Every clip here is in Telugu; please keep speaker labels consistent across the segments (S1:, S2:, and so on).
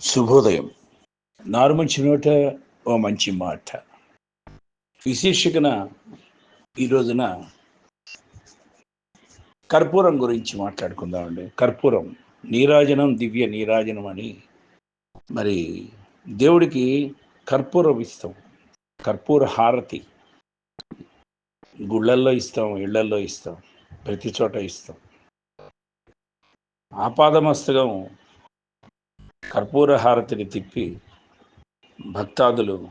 S1: శుభోదయం. నారు చినోట నోట ఓ మంచి మాట. విశేషకన ఈ రోజున కర్పూరం గురించి మాట్లాడుకుందామండి. కర్పూరం నీరాజనం దివ్య నీరాజనం అని. మరి దేవుడికి కర్పూరం ఇస్తాం. కర్పూర హారతి. గుళ్ళల్లో ఇస్తాం ఇళ్ళల్లో ఇస్తాం ప్రతి చోట ఇస్తాం. ఆపాదమస్తకం కర్పూర హారతిని తిప్పి భక్తాదులు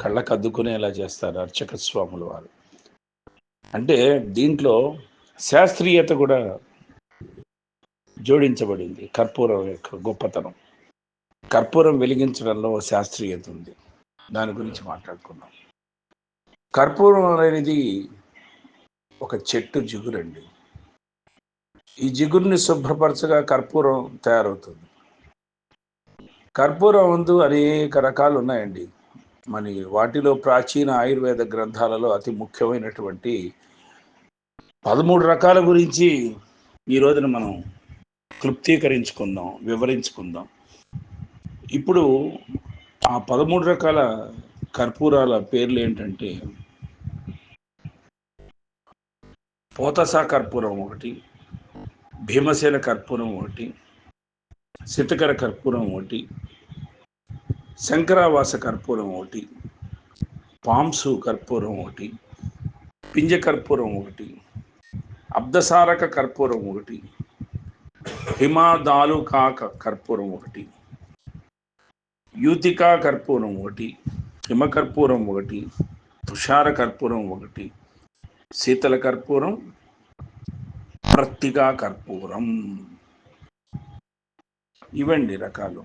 S1: కళ్ళకు అద్దుకునేలా చేస్తారు అర్చక స్వాముల వారు. అంటే దీంట్లో శాస్త్రీయత కూడా జోడించబడింది కర్పూరం యొక్క గొప్పతనం. కర్పూరం వెలిగించడంలో శాస్త్రీయత ఉంది. దాని గురించి మాట్లాడుకున్నాం కర్పూరం అనేది ఒక చెట్టు జిగురండి. ఈ జిగురుని శుభ్రపరచగా కర్పూరం తయారవుతుంది. కర్పూరం వందు అనేక రకాలు ఉన్నాయండి మరి వాటిలో ప్రాచీన ఆయుర్వేద గ్రంథాలలో అతి ముఖ్యమైనటువంటి పదమూడు రకాల గురించి ఈ రోజున మనం క్లుప్తీకరించుకుందాం వివరించుకుందాం. ఇప్పుడు ఆ పదమూడు రకాల కర్పూరాల పేర్లు ఏంటంటే పోతసా కర్పూరం ఒకటి భీమసేన కర్పూరం ఒకటి శితకర కర్పూరం ఒకటి శంకరావాస కర్పూరం ఒకటి పాంసు కర్పూరం ఒకటి పింజ కర్పూరం ఒకటి అబ్దసారక కర్పూరం ఒకటి హిమాదాలు కాక కర్పూరం ఒకటి యూతికా కర్పూరం ఒకటి హిమకర్పూరం ఒకటి తుషార కర్పూరం ఒకటి శీతల కర్పూరం ప్రత్తిగా కర్పూరం. ఇవండి రకాలు.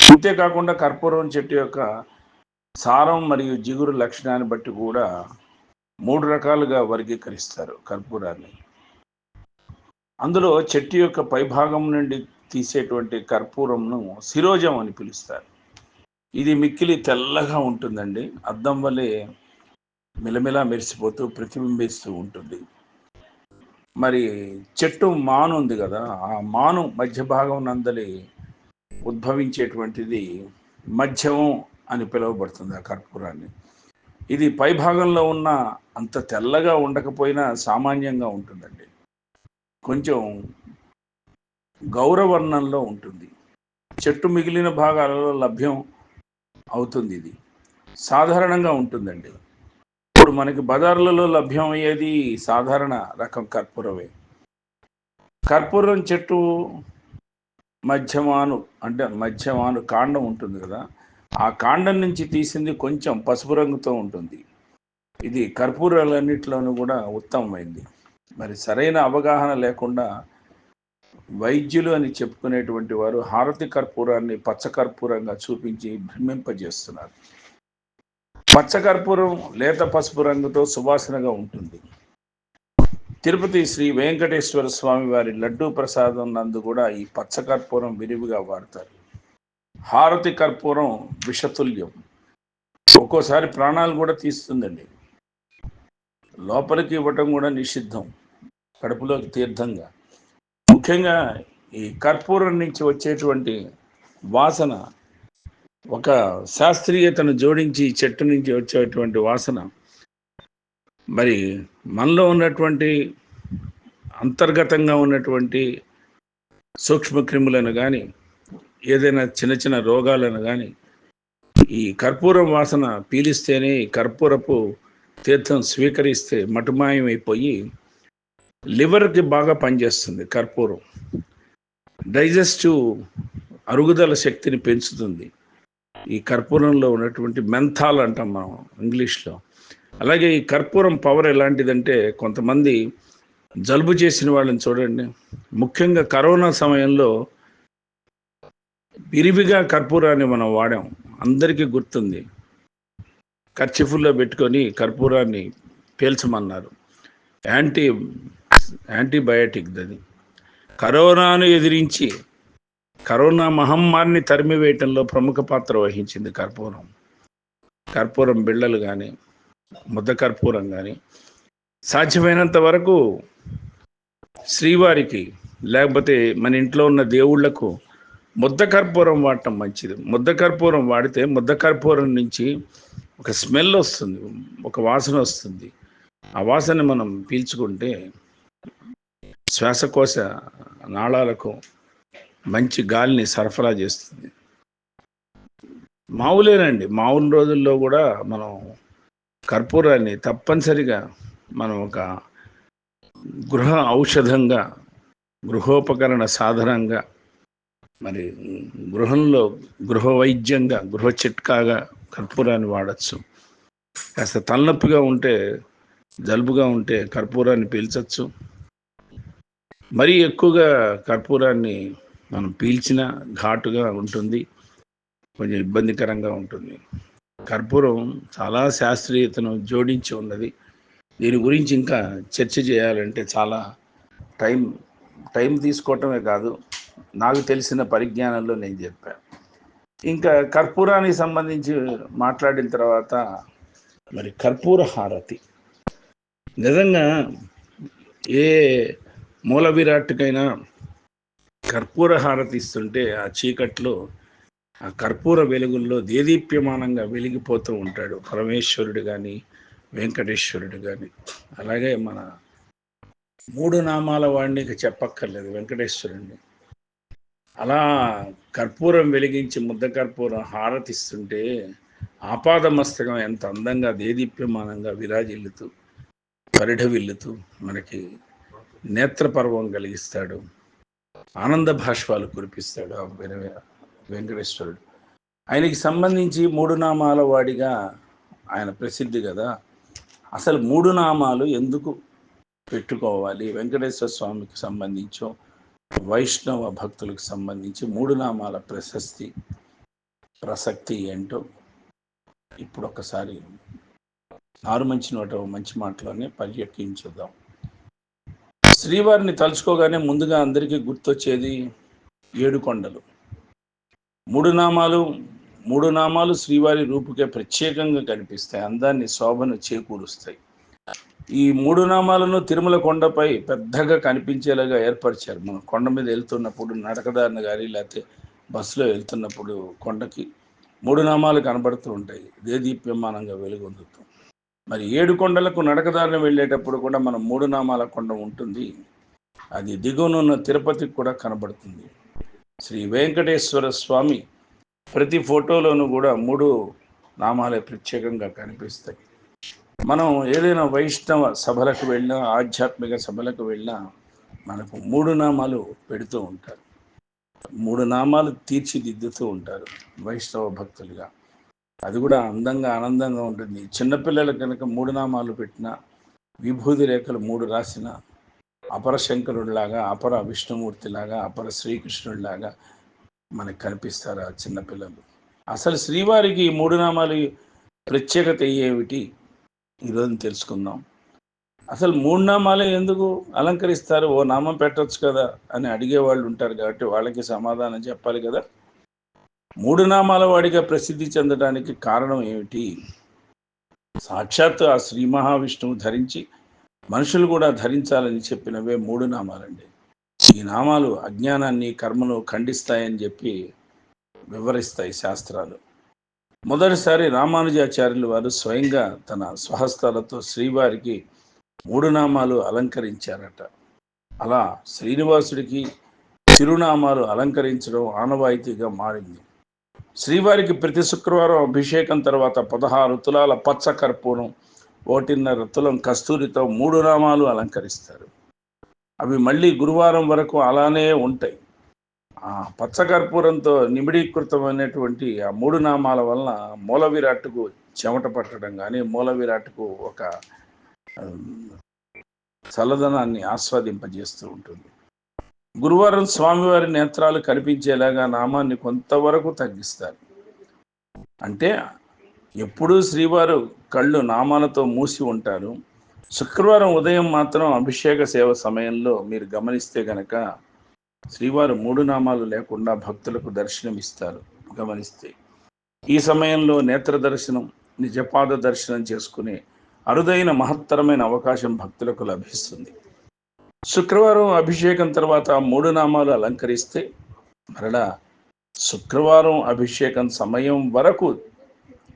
S1: అంతేకాకుండా కర్పూరం చెట్టు యొక్క సారం మరియు జిగురు లక్షణాన్ని బట్టి కూడా మూడు రకాలుగా వర్గీకరిస్తారు కర్పూరాన్ని. అందులో చెట్టు యొక్క పైభాగం నుండి తీసేటువంటి కర్పూరంను శిరోజం అని పిలుస్తారు. ఇది మిక్కిలి తెల్లగా ఉంటుందండి. అద్దం వలె మిలమిలా మెరిసిపోతూ ప్రతిబింబిస్తూ ఉంటుంది. మరి చెట్టు మాను ఉంది కదా ఆ మాను మధ్య భాగం నందలి ఉద్భవించేటువంటిది మధ్యమం అని పిలువబడుతుంది ఆ కర్పూరాన్ని. ఇది పై భాగంలో ఉన్న అంత తెల్లగా ఉండకపోయినా సామాన్యంగా ఉంటుందండి. కొంచెం గౌరవర్ణంలో ఉంటుంది. చెట్టు మిగిలిన భాగాలలో లభ్యం అవుతుంది ఇది. సాధారణంగా ఉంటుందండి. ఇప్పుడు మనకి బజార్లలో లభ్యం అయ్యేది సాధారణ రకం కర్పూరమే. కర్పూరం చెట్టు మధ్యమాను అంటే మధ్యమాను కాండం ఉంటుంది కదా ఆ కాండం నుంచి తీసింది కొంచెం పసుపు రంగుతో ఉంటుంది. ఇది కర్పూరాలన్నింటిలోనూ కూడా ఉత్తమమైంది. మరి సరైన అవగాహన లేకుండా వైద్యులు అని చెప్పుకునేటువంటి వారు హారతి కర్పూరాన్ని పచ్చ కర్పూరంగా చూపించి భ్రమింపజేస్తున్నారు. పచ్చ కర్పూరం లేత పసుపు రంగుతో సువాసనగా ఉంటుంది. తిరుపతి శ్రీ వెంకటేశ్వర స్వామి వారి లడ్డూ ప్రసాదం నందు కూడా ఈ పచ్చ కర్పూరం విరివిగా వాడతారు. హారతి కర్పూరం విషతుల్యం. ఒక్కోసారి ప్రాణాలు కూడా తీస్తుందండి. లోపలికి ఇవ్వటం కూడా నిషిద్ధం. కడుపులోకి తీర్థంగా. ముఖ్యంగా ఈ కర్పూరం నుంచి వచ్చేటువంటి వాసన ఒక శాస్త్రీయతను జోడించి చెట్టు నుంచి వచ్చేటువంటి వాసన మరి మనలో ఉన్నటువంటి అంతర్గతంగా ఉన్నటువంటి సూక్ష్మక్రిములను కానీ ఏదైనా చిన్న చిన్న రోగాలను కానీ ఈ కర్పూరం వాసన పీలిస్తేనే ఈ కర్పూరపు తీర్థం స్వీకరిస్తే మటుమాయమైపోయి లివర్కి బాగా పనిచేస్తుంది కర్పూరం. డైజెస్టివ్ అరుగుదల శక్తిని పెంచుతుంది. ఈ కర్పూరంలో ఉన్నటువంటి మెంథాల్ అంటాం మనం ఇంగ్లీష్లో. అలాగే ఈ కర్పూరం పవర్ ఎలాంటిదంటే కొంతమంది జలుబు చేసిన వాళ్ళని చూడండి. ముఖ్యంగా కరోనా సమయంలో విరివిగా కర్పూరాన్ని మనం వాడాం. అందరికీ గుర్తుంది. ఖర్చిఫుల్లో పెట్టుకొని కర్పూరాన్ని పేల్చమన్నారు. యాంటీ యాంటీబయాటిక్ అది. కరోనాను ఎదిరించి కరోనా మహమ్మారిని తరిమివేయటంలో ప్రముఖ పాత్ర వహించింది కర్పూరం. కర్పూరం బిళ్ళలు కానీ ముద్ద కర్పూరం కానీ సాధ్యమైనంత వరకు శ్రీవారికి లేకపోతే మన ఇంట్లో ఉన్న దేవుళ్ళకు ముద్ద కర్పూరం వాడటం మంచిది. ముద్ద కర్పూరం వాడితే ముద్ద కర్పూరం నుంచి ఒక స్మెల్ వస్తుంది ఒక వాసన వస్తుంది. ఆ వాసన మనం పీల్చుకుంటే శ్వాసకోశ నాళాలకు మంచి గాలిని సరఫరా చేస్తుంది. మామూలేనండి మామూలు రోజుల్లో కూడా మనం కర్పూరాన్ని తప్పనిసరిగా మనం ఒక గృహ ఔషధంగా గృహోపకరణ సాధనంగా మరి గృహంలో గృహ వైద్యంగా గృహ చిట్కాగా కర్పూరాన్ని వాడచ్చు. కాస్త తలనొప్పిగా ఉంటే జలుబుగా ఉంటే కర్పూరాన్ని పీల్చచ్చు. మరీ ఎక్కువగా కర్పూరాన్ని మనం పీల్చిన ఘాటుగా ఉంటుంది కొంచెం ఇబ్బందికరంగా ఉంటుంది. కర్పూరం చాలా శాస్త్రీయతను జోడించి ఉన్నది. దీని గురించి ఇంకా చర్చ చేయాలంటే చాలా టైం టైం తీసుకోవటమే కాదు నాకు తెలిసిన పరిజ్ఞానంలో నేను చెప్పాను ఇంకా కర్పూరానికి సంబంధించి మాట్లాడిన తర్వాత మరి కర్పూర హారతి. నిజంగా ఏ మూల విరాట్కైనా కర్పూర హారతి ఇస్తుంటే ఆ చీకట్లో ఆ కర్పూర వెలుగుల్లో దేదీప్యమానంగా వెలిగిపోతూ ఉంటాడు. పరమేశ్వరుడు కానీ వెంకటేశ్వరుడు కానీ అలాగే మన మూడు నామాల వాడిని ఇక చెప్పక్కర్లేదు వెంకటేశ్వరుడిని అలా కర్పూరం వెలిగించి ముద్ద కర్పూరం హారతిస్తుంటే ఆపాదమస్తకం ఎంత అందంగా దేదీప్యమానంగా విరాజిల్లుతూ పరిఢవిల్లుతూ మనకి నేత్రపర్వం కలిగిస్తాడు. ఆనంద భాష్పాలు కురిపిస్తాడు ఆ వెంకటేశ్వరుడు. ఆయనకి సంబంధించి మూడు నామాల వాడిగా ఆయన ప్రసిద్ధి కదా. అసలు మూడు నామాలు ఎందుకు పెట్టుకోవాలి? వెంకటేశ్వర స్వామికి సంబంధించో వైష్ణవ భక్తులకు సంబంధించి మూడు నామాల ప్రశస్తి ప్రసక్తి ఏంటో ఇప్పుడు ఒకసారి నారు మంచి నోట మంచి మాటలోనే పర్యటించుదాం. శ్రీవారిని తలుచుకోగానే ముందుగా అందరికీ గుర్తొచ్చేది ఏడు కొండలు. మూడు నామాలు మూడు నామాలు శ్రీవారి రూపుకే ప్రత్యేకంగా కనిపిస్తాయి. అందాన్ని శోభను చేకూరుస్తాయి. ఈ మూడు నామాలను తిరుమల కొండపై పెద్దగా కనిపించేలాగా ఏర్పరిచారు. మనం కొండ మీద వెళ్తున్నప్పుడు నడకదారిని కానీ లేకపోతే బస్సులో వెళ్తున్నప్పుడు కొండకి మూడు నామాలు కనబడుతూ ఉంటాయి. దేదీప్యమానంగా వెలుగొందుతాం. మరి ఏడు కొండలకు నడకదారిన వెళ్ళేటప్పుడు కూడా మనం మూడు నామాల కొండ ఉంటుంది. అది దిగువనున్న తిరుపతికి కూడా కనబడుతుంది. శ్రీ వెంకటేశ్వర స్వామి ప్రతి ఫోటోలోనూ కూడా మూడు నామాలే ప్రత్యేకంగా కనిపిస్తాయి. మనం ఏదైనా వైష్ణవ సభలకు వెళ్ళినా ఆధ్యాత్మిక సభలకు వెళ్ళినా మనకు మూడు నామాలు పెడుతూ ఉంటారు. మూడు నామాలు తీర్చిదిద్దుతూ ఉంటారు వైష్ణవ భక్తులుగా. అది కూడా అందంగా ఆనందంగా ఉంటుంది. చిన్నపిల్లలు కనుక మూడు నామాలు పెట్టిన విభూతి రేఖలు మూడు రాసిన అపర శంకరుడిలాగా అపర విష్ణుమూర్తిలాగా అపర శ్రీకృష్ణుడిలాగా మనకు కనిపిస్తారు ఆ చిన్నపిల్లలు. అసలు శ్రీవారికి ఈ మూడు నామాలు ప్రత్యేకత ఏమిటి? ఈరోజు తెలుసుకుందాం. అసలు మూడు నామాలే ఎందుకు అలంకరిస్తారు? ఓ నామం పెట్టవచ్చు కదా అని అడిగే వాళ్ళు ఉంటారు కాబట్టి వాళ్ళకి సమాధానం చెప్పాలి కదా. మూడు నామాల వాడిగా ప్రసిద్ధి చెందడానికి కారణం ఏమిటి? సాక్షాత్తు ఆ శ్రీ మహావిష్ణువు ధరించి మనుషులు కూడా ధరించాలని చెప్పినవే మూడు నామాలండి. ఈ నామాలు అజ్ఞానాన్ని కర్మను ఖండిస్తాయని చెప్పి వివరిస్తాయి శాస్త్రాలు. మొదటిసారి రామానుజాచార్యులు వారు స్వయంగా తన స్వహస్తాలతో శ్రీవారికి మూడు నామాలు అలంకరించారట. అలా శ్రీనివాసుడికి చిరునామాలు అలంకరించడం ఆనవాయితీగా మారింది. శ్రీవారికి ప్రతి శుక్రవారం అభిషేకం తర్వాత పదహారు తులాల పచ్చ కర్పూరం ఒకటిన్నర తులం కస్తూరితో మూడు నామాలు అలంకరిస్తారు. అవి మళ్ళీ గురువారం వరకు అలానే ఉంటాయి. ఆ పచ్చ కర్పూరంతో నిమిడీకృతమైనటువంటి ఆ మూడు నామాల వలన మూల విరాట్కు చెమట పట్టడం కానీ మూల విరాట్కు ఒక చల్లదనాన్ని ఆస్వాదింపజేస్తూ ఉంటుంది. గురువారం స్వామివారి నేత్రాలు కనిపించేలాగా నామాన్ని కొంతవరకు తగ్గిస్తారు. అంటే ఎప్పుడూ శ్రీవారు కళ్ళు నామాలతో మూసి ఉంటారు. శుక్రవారం ఉదయం మాత్రం అభిషేక సేవ సమయంలో మీరు గమనిస్తే గనక శ్రీవారు మూడు నామాలు లేకుండా భక్తులకు దర్శనమిస్తారు. గమనిస్తే ఈ సమయంలో నేత్ర దర్శనం నిజపాద దర్శనం చేసుకునే అరుదైన మహత్తరమైన అవకాశం భక్తులకు లభిస్తుంది. శుక్రవారం అభిషేకం తర్వాత మూడు నామాలు అలంకరిస్తే మరలా శుక్రవారం అభిషేకం సమయం వరకు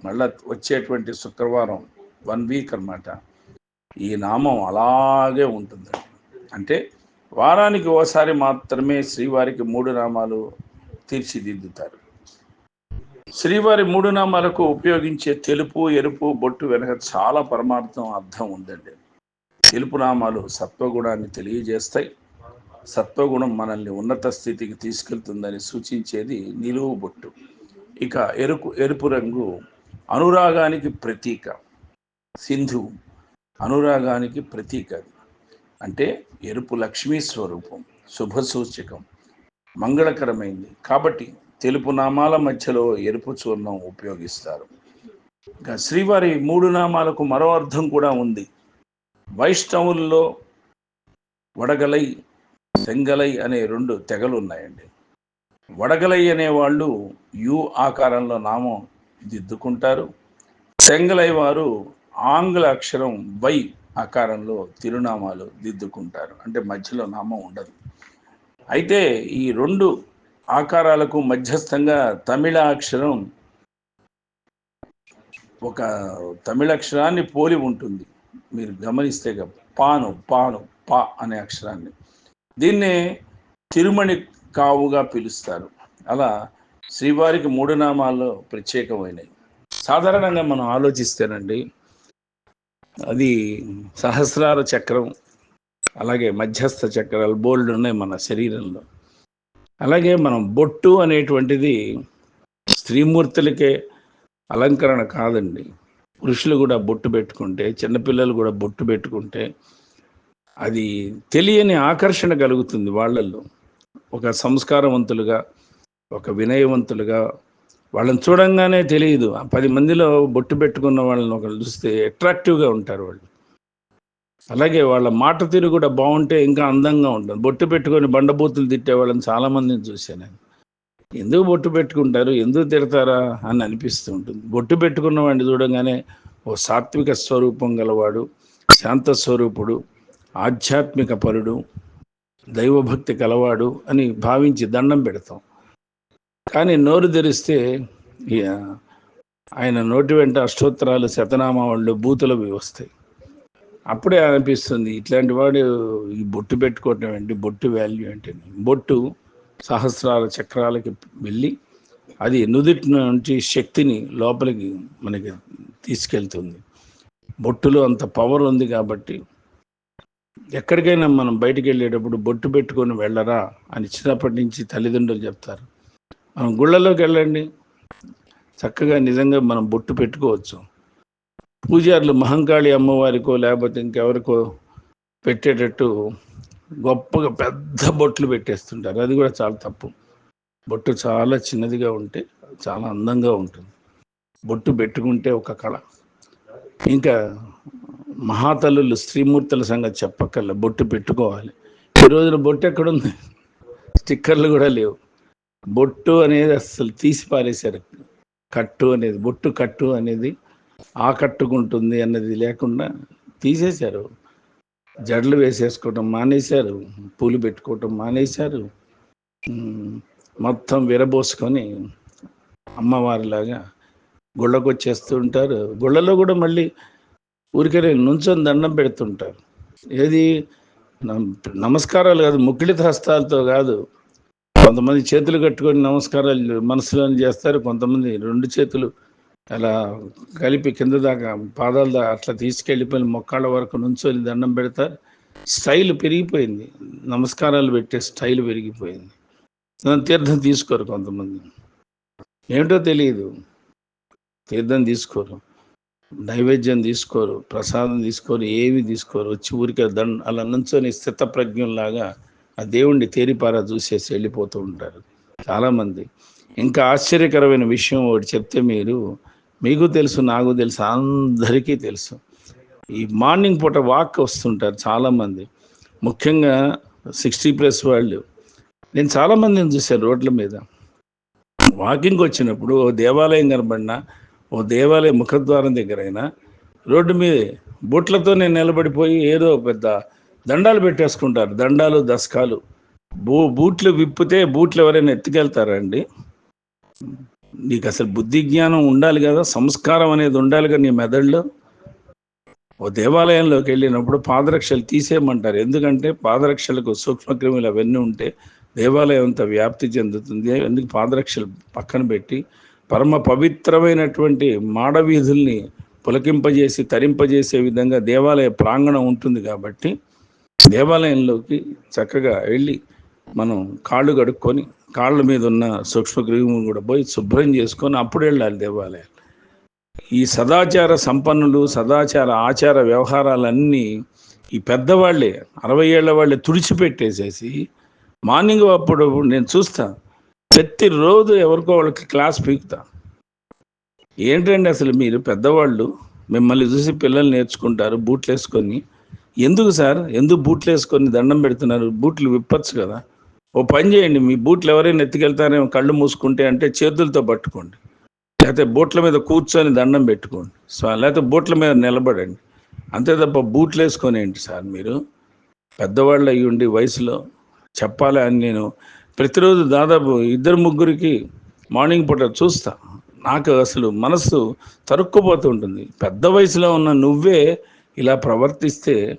S1: మళ్ళా వచ్చేటువంటి శుక్రవారం వన్ వీక్ అన్నమాట. ఈ నామం అలాగే ఉంటుందండి. అంటే వారానికి ఓసారి మాత్రమే శ్రీవారికి మూడు నామాలు తీర్చిదిద్దుతారు. శ్రీవారి మూడు నామాలకు ఉపయోగించే తెలుపు ఎరుపు బొట్టు వెనక చాలా పరమార్థం అర్థం ఉందండి. తెలుపు నామాలు సత్వగుణాన్ని తెలియజేస్తాయి. సత్వగుణం మనల్ని ఉన్నత స్థితికి తీసుకెళ్తుందని సూచించేది నిలువు బొట్టు. ఇక ఎరుపు ఎరుపు రంగు అనురాగానికి ప్రతీక. సింధు అనురాగానికి ప్రతీక. అంటే ఎరుపు లక్ష్మీ స్వరూపం శుభ సూచకం మంగళకరమైంది. కాబట్టి తెలుపు నామాల మధ్యలో ఎరుపు చూర్ణం ఉపయోగిస్తారు. ఇంకా శ్రీవారి మూడు నామాలకు మరో అర్థం కూడా ఉంది. వైష్ణవుల్లో వడగలై సెంగలై అనే రెండు తెగలు ఉన్నాయండి వడగలై అనే వాళ్ళు యు ఆకారంలో నామం దిద్దుకుంటారు. సెంగలై వారు ఆంగ్ల అక్షరం వై ఆకారంలో తిరునామాలు దిద్దుకుంటారు. అంటే మధ్యలో నామం ఉండదు. అయితే ఈ రెండు ఆకారాలకు మధ్యస్థంగా తమిళ అక్షరం ఒక తమిళ అక్షరాన్ని పోలి ఉంటుంది. మీరు గమనిస్తే పాను పాను పా అనే అక్షరాన్ని. దీన్నే తిరుమణి కావుగా పిలుస్తారు. అలా శ్రీవారికి మూడు నామాల్లో ప్రత్యేకమైనవి సాధారణంగా మనం ఆలోచిస్తేనండి అది సహస్రార చక్రం అలాగే మధ్యస్థ చక్రాలు బోల్డ్ ఉన్నాయి మన శరీరంలో. అలాగే మనం బొట్టు అనేటువంటిది స్త్రీమూర్తులకే అలంకరణ కాదండి. పురుషులు కూడా బొట్టు పెట్టుకుంటే చిన్నపిల్లలు కూడా బొట్టు పెట్టుకుంటే అది తెలియని ఆకర్షణ కలుగుతుంది వాళ్ళల్లో. ఒక సంస్కారవంతులుగా ఒక వినయవంతులుగా వాళ్ళని చూడంగానే తెలియదు. ఆ పది మందిలో బొట్టు పెట్టుకున్న వాళ్ళని ఒకళ్ళు చూస్తే అట్రాక్టివ్గా ఉంటారు వాళ్ళు. అలాగే వాళ్ళ మాట తీరు కూడా బాగుంటే ఇంకా అందంగా ఉంటుంది. బొట్టు పెట్టుకొని బండబూతులు తిట్టే వాళ్ళని చాలామందిని చూశాను నేను. ఎందుకు బొట్టు పెట్టుకుంటారు? ఎందుకు తిడతారా? అని అనిపిస్తూ ఉంటుంది. బొట్టు పెట్టుకున్నవాడిని చూడంగానే ఓ సాత్విక స్వరూపం గలవాడు శాంత స్వరూపుడు ఆధ్యాత్మిక పరుడు దైవభక్తి కలవాడు అని భావించి దండం పెడతాం. కానీ నోరు తెరిస్తే ఆయన నోటి వెంట అష్టోత్తరాలు శతనామావళ్ళు బూతులవి వస్తాయి. అప్పుడే అనిపిస్తుంది ఇట్లాంటి వాడు ఈ బొట్టు పెట్టుకోవటం ఏంటి? బొట్టు వాల్యూ ఏంటి బొట్టు సహస్రాల చక్రాలకి వెళ్ళి అది నుదిటి నుంచి శక్తిని లోపలికి మనకి తీసుకెళ్తుంది. బొట్టులో అంత పవర్ ఉంది కాబట్టి ఎక్కడికైనా మనం బయటికి వెళ్ళేటప్పుడు బొట్టు పెట్టుకొని వెళ్ళరా అని చిన్నప్పటి నుంచి తల్లిదండ్రులు చెప్తారు. మనం గుళ్ళలోకి వెళ్ళండి. చక్కగా నిజంగా మనం బొట్టు పెట్టుకోవచ్చు. పూజారులు మహంకాళి అమ్మవారికో లేకపోతే ఇంకెవరికో పెట్టేటట్టు గొప్పగా పెద్ద బొట్లు పెట్టేస్తుంటారు. అది కూడా చాలా తప్పు. బొట్టు చాలా చిన్నదిగా ఉంటే చాలా అందంగా ఉంటుంది. బొట్టు పెట్టుకుంటే ఒక కళ. ఇంకా మహాతల్లులు శ్రీమూర్తుల సంగతి చెప్పక్కర్లే. బొట్టు పెట్టుకోవాలి. ఈ రోజున బొట్టు ఎక్కడుంది? స్టిక్కర్లు కూడా లేవు. బొట్టు అనేది అసలు తీసి పారేశారు. కట్టు అనేది బొట్టు కట్టు అనేది ఆకట్టుకుంటుంది అన్నది లేకుండా తీసేశారు. జడలు వేసేసుకోవటం మానేశారు పూలు పెట్టుకోవటం మానేశారు. మొత్తం విరబోసుకొని అమ్మవారిలాగా గుళ్ళకు వచ్చేస్తూ ఉంటారు. గుళ్ళలో కూడా మళ్ళీ ఊరికే నుంచొని దండం పెడుతుంటారు. ఏది నమ్- నమస్కారాలు కాదు ముక్కిడిత హస్తాలతో కాదు. కొంతమంది చేతులు కట్టుకొని నమస్కారాలు మనసులోని చేస్తారు కొంతమంది రెండు చేతులు అలా కలిపి కింద దాకా పాదాల దాకా అట్లా తీసుకెళ్ళిపోయి మొక్కాళ్ళ వరకు నుంచొని దండం పెడతారు స్టైల్ పెరిగిపోయింది. నమస్కారాలు పెట్టే స్టైల్ పెరిగిపోయింది. తీర్థం తీసుకోరు కొంతమంది. ఏమిటో తెలియదు తీర్థం తీసుకోరు. నైవేద్యం తీసుకోరు. ప్రసాదం తీసుకోరు. ఏమి తీసుకోరు. వచ్చి ఊరికే దండ అలా నుంచొని స్థితప్రజ్ఞంలాగా ఆ దేవుణ్ణి తేరిపారా చూసేసి వెళ్ళిపోతూ ఉంటారు. చాలామంది. ఇంకా ఆశ్చర్యకరమైన విషయం ఒకటి చెప్తే మీరు మీకు తెలుసు నాకు తెలుసు అందరికీ తెలుసు. ఈ మార్నింగ్ పూట వాక్ వస్తుంటారు చాలామంది. ముఖ్యంగా సిక్స్టీ ప్లస్ వాళ్ళు. నేను చాలామందిని చూశాను రోడ్ల మీద. వాకింగ్ వచ్చినప్పుడు ఓ దేవాలయం కనబడినా ఓ దేవాలయ ముఖద్వారం దగ్గరైనా రోడ్డు మీద బూట్లతో నేను నిలబడిపోయి ఏదో పెద్ద దండాలు పెట్టేసుకుంటారు. దండాలు దశకాలు బూ బూట్లు విప్పితే బూట్లు ఎవరైనా ఎత్తుకెళ్తారండి నీకు అసలు బుద్ధి జ్ఞానం ఉండాలి కదా సంస్కారం అనేది ఉండాలి కదా నీ మెదడులో. ఓ దేవాలయంలోకి వెళ్ళినప్పుడు పాదరక్షలు తీసేయమంటారు. ఎందుకంటే పాదరక్షలకు సూక్ష్మక్రిములు అవన్నీ ఉంటే దేవాలయం అంతా వ్యాప్తి చెందుతుంది. ఎందుకు పాదరక్షలు పక్కన పెట్టి పరమ పవిత్రమైనటువంటి మాడవీధుల్ని పులకింపజేసి తరింపజేసే విధంగా దేవాలయ ప్రాంగణం ఉంటుంది కాబట్టి దేవాలయంలోకి చక్కగా వెళ్ళి మనం కాళ్ళు కడుక్కొని కాళ్ళ మీద ఉన్న సూక్ష్మక్రిములు కూడా పోయి శుభ్రం చేసుకొని అప్పుడు వెళ్ళాలి దేవాలయాలు. ఈ సదాచార సంపన్నులు సదాచార ఆచార వ్యవహారాలన్నీ ఈ పెద్దవాళ్ళే అరవై ఏళ్ళ వాళ్ళే తుడిచిపెట్టేసేసి మార్నింగ్ అప్పుడు నేను చూస్తా ప్రతిరోజు ఎవరికో వాళ్ళకి క్లాస్ పీకుతా. ఏంటండి అసలు మీరు పెద్దవాళ్ళు మిమ్మల్ని చూసి పిల్లలు నేర్చుకుంటారు బూట్లు వేసుకొని ఎందుకు సార్? ఎందుకు బూట్లు వేసుకొని దండం పెడుతున్నారు? బూట్లు విప్పచ్చు కదా. ఓ పని చేయండి మీ బూట్లు ఎవరైనా ఎత్తుకెళ్తారేమో కళ్ళు మూసుకుంటే అంటే చేతులతో పట్టుకోండి. లేకపోతే బూట్ల మీద కూర్చొని దండం పెట్టుకోండి. సో లేకపోతే బూట్ల మీద నిలబడండి. అంతే తప్ప బూట్లు వేసుకొనేయండి సార్ మీరు? పెద్దవాళ్ళు అయ్యి ఉండి వయసులో చెప్పాలి అని నేను ప్రతిరోజు దాదాపు ఇద్దరు ముగ్గురికి మార్నింగ్ పూట చూస్తా. నాకు అసలు మనస్సు తరుక్కుపోతూ ఉంటుంది. పెద్ద వయసులో ఉన్న నువ్వే ఇలా ప్రవర్తిస్తే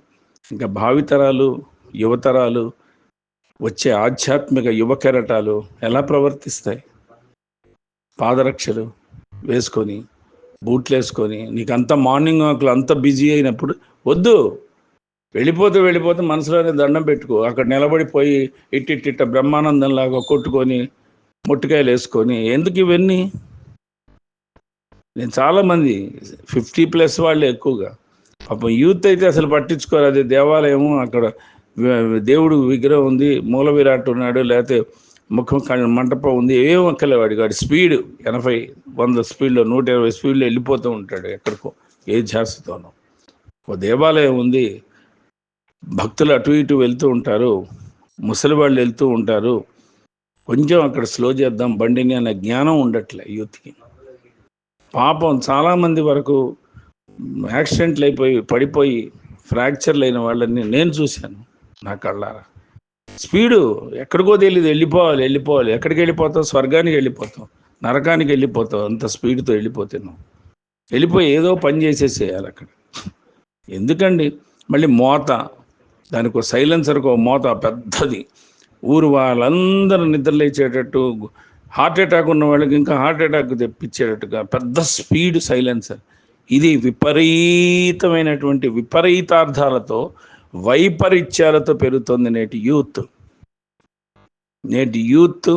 S1: ఇంకా భావితరాలు యువతరాలు వచ్చే ఆధ్యాత్మిక యువ కెరటాలు ఎలా ప్రవర్తిస్తాయి? పాదరక్షలు వేసుకొని బూట్లు వేసుకొని నీకు అంత మార్నింగ్ వాకులు అంత బిజీ అయినప్పుడు వద్దు. వెళ్ళిపోతే వెళ్ళిపోతే మనసులోనే దండం పెట్టుకో. అక్కడ నిలబడిపోయి ఇట్టిట్టిట్ట బ్రహ్మానందంలాగా కొట్టుకొని ముట్టికాయలు వేసుకొని ఎందుకు ఇవన్నీ? నేను చాలామంది ఫిఫ్టీ ప్లస్ వాళ్ళే ఎక్కువగా. పాపం యూత్ అయితే అసలు పట్టించుకోరు. అది దేవాలయము అక్కడ దేవుడు విగ్రహం ఉంది మూల విరాట్ ఉన్నాడు లేకపోతే ముఖం మంటపం ఉంది ఏం ఒక్కలేవాడు వాడి స్పీడ్ ఎనభై వంద స్పీడ్లో నూట ఇరవై స్పీడ్లో వెళ్ళిపోతూ ఉంటాడు ఎక్కడికో ఏ ఝాసతోనో ఓ దేవాలయం ఉంది భక్తులు అటు ఇటు వెళ్తూ ఉంటారు ముసలి వాళ్ళు వెళ్తూ ఉంటారు. కొంచెం అక్కడ స్లో చేద్దాం బండిని అనే జ్ఞానం ఉండట్లే యూత్కి. పాపం చాలామంది వరకు యాక్సిడెంట్లు అయిపోయి పడిపోయి ఫ్రాక్చర్లు అయిన వాళ్ళని నేను చూశాను. నా కళ్ళారా? స్పీడు ఎక్కడికో తెలియదు వెళ్ళిపోవాలి వెళ్ళిపోవాలి. ఎక్కడికి వెళ్ళిపోతావు? స్వర్గానికి వెళ్ళిపోతాం నరకానికి వెళ్ళిపోతావు. అంత స్పీడ్తో వెళ్ళిపోతున్నావు వెళ్ళిపోయి ఏదో పని చేసేసేయాలి అక్కడ. ఎందుకండి? మళ్ళీ మోత. దానికి ఒక సైలెన్సర్కి ఒక మోత పెద్దది. ఊరు వాళ్ళందరూ నిద్రలేచేటట్టు హార్ట్ అటాక్ ఉన్న వాళ్ళకి ఇంకా హార్ట్ అటాక్ తెప్పించేటట్టుగా పెద్ద స్పీడ్ సైలెన్సర్. ఇది విపరీతమైనటువంటి విపరీతార్థాలతో వైపరీత్యాలతో పెరుగుతుంది నేటి యూత్. నేటి యూత్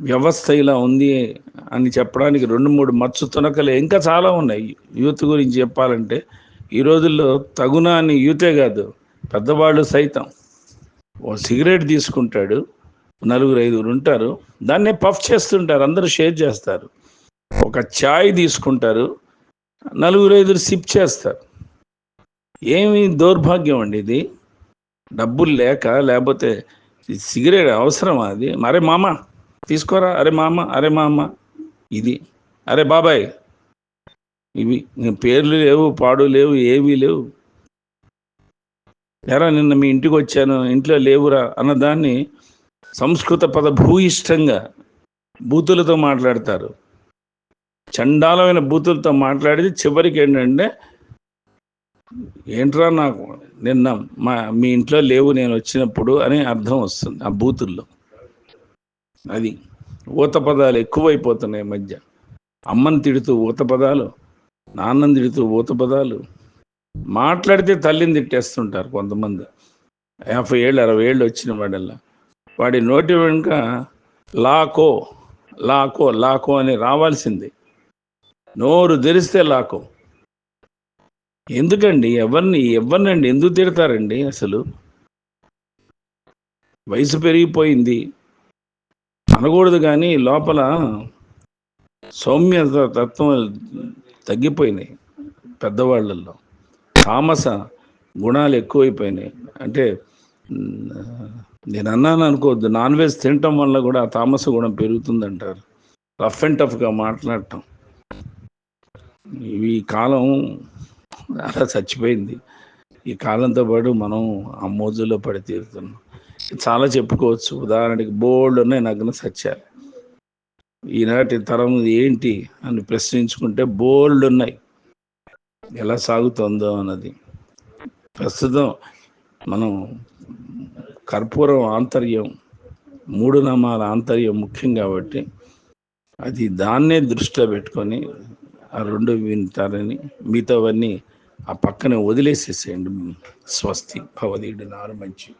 S1: వ్యవస్థ ఇలా ఉంది అని చెప్పడానికి రెండు మూడు మచ్చు తునకలు ఇంకా చాలా ఉన్నాయి. యూత్ గురించి చెప్పాలంటే ఈ రోజుల్లో తగునా అని యూతే కాదు పెద్దవాళ్ళు సైతం. ఓ సిగరెట్ తీసుకుంటాడు నలుగురు ఐదుగురు ఉంటారు దాన్నే పఫ్ చేస్తుంటారు అందరూ షేర్ చేస్తారు. ఒక ఛాయ్ తీసుకుంటారు నలుగురు ఐదుగురు సిప్ చేస్తారు. ఏమి దౌర్భాగ్యం అండి ఇది? డబ్బులు లేక లేకపోతే సిగరెట్ అవసరమా అది? అరే మామ తీసుకోరా? అరే మామ అరే మామ. ఇది. అరే బాబాయ్ ఇవి పేర్లు లేవు పాడు లేవు ఏమీ లేవు. ఎరా నిన్న మీ ఇంటికి వచ్చాను ఇంట్లో లేవురా అన్నదాన్ని సంస్కృత పద భూయిష్టంగా బూతులతో మాట్లాడతారు. చండాలమైన బూతులతో మాట్లాడితే చివరికి ఏంటంటే ఏంట్రా నాకు? నిన్న మా మీ ఇంట్లో లేవు నేను వచ్చినప్పుడు అని అర్థం వస్తుంది ఆ బూతుల్లో. అది ఊత పదాలు ఎక్కువైపోతున్నాయి ఈ మధ్య. అమ్మని తిడుతూ ఊత పదాలు నాన్నని తిడుతూ ఊత పదాలు. మాట్లాడితే తల్లిని తిట్టేస్తుంటారు కొంతమంది. యాభై ఏళ్ళు అరవై ఏళ్ళు వచ్చిన వాడల్లా. వాడి నోటి వెనుక లాకో లాకో లాకో అని రావాల్సింది. నోరు తెరిస్తే లాకో. ఎందుకండి? ఎవరిని? ఎవరినండి? ఎందుకు తిడతారండి అసలు? వయసు పెరిగిపోయింది. అనకూడదు కానీ లోపల సౌమ్యత తత్వం తగ్గిపోయినాయి పెద్దవాళ్ళల్లో. తామస గుణాలు ఎక్కువైపోయినాయి. అంటే నేను అన్నాను అనుకోవద్దు. నాన్ వెజ్ తినటం వల్ల కూడా ఆ తామస గుణం పెరుగుతుందంటారు. రఫ్ అండ్ టఫ్గా మాట్లాడటం. ఇవి ఈ కాలం అలా చచ్చిపోయింది. ఈ కాలంతో పాటు మనం ఆ మోజులో పడి తీరుతున్నాం. చాలా చెప్పుకోవచ్చు. ఉదాహరణకి బోల్డ్ ఉన్నాయి నగ్న సత్యాలు. ఈనాటి తరం ఏంటి అని ప్రశ్నించుకుంటే బోల్డ్ ఉన్నాయి. ఎలా సాగుతుందో అన్నది. ప్రస్తుతం మనం కర్పూరం ఆంతర్యం మూడు నామాల ఆంతర్యం ముఖ్యం కాబట్టి అది దాన్నే దృష్టిలో పెట్టుకొని ఆ రెండు వింటారని మిగతావన్నీ ఆ పక్కన వదిలేసేసేయండి స్వస్తి భవదీడు నారు మంచి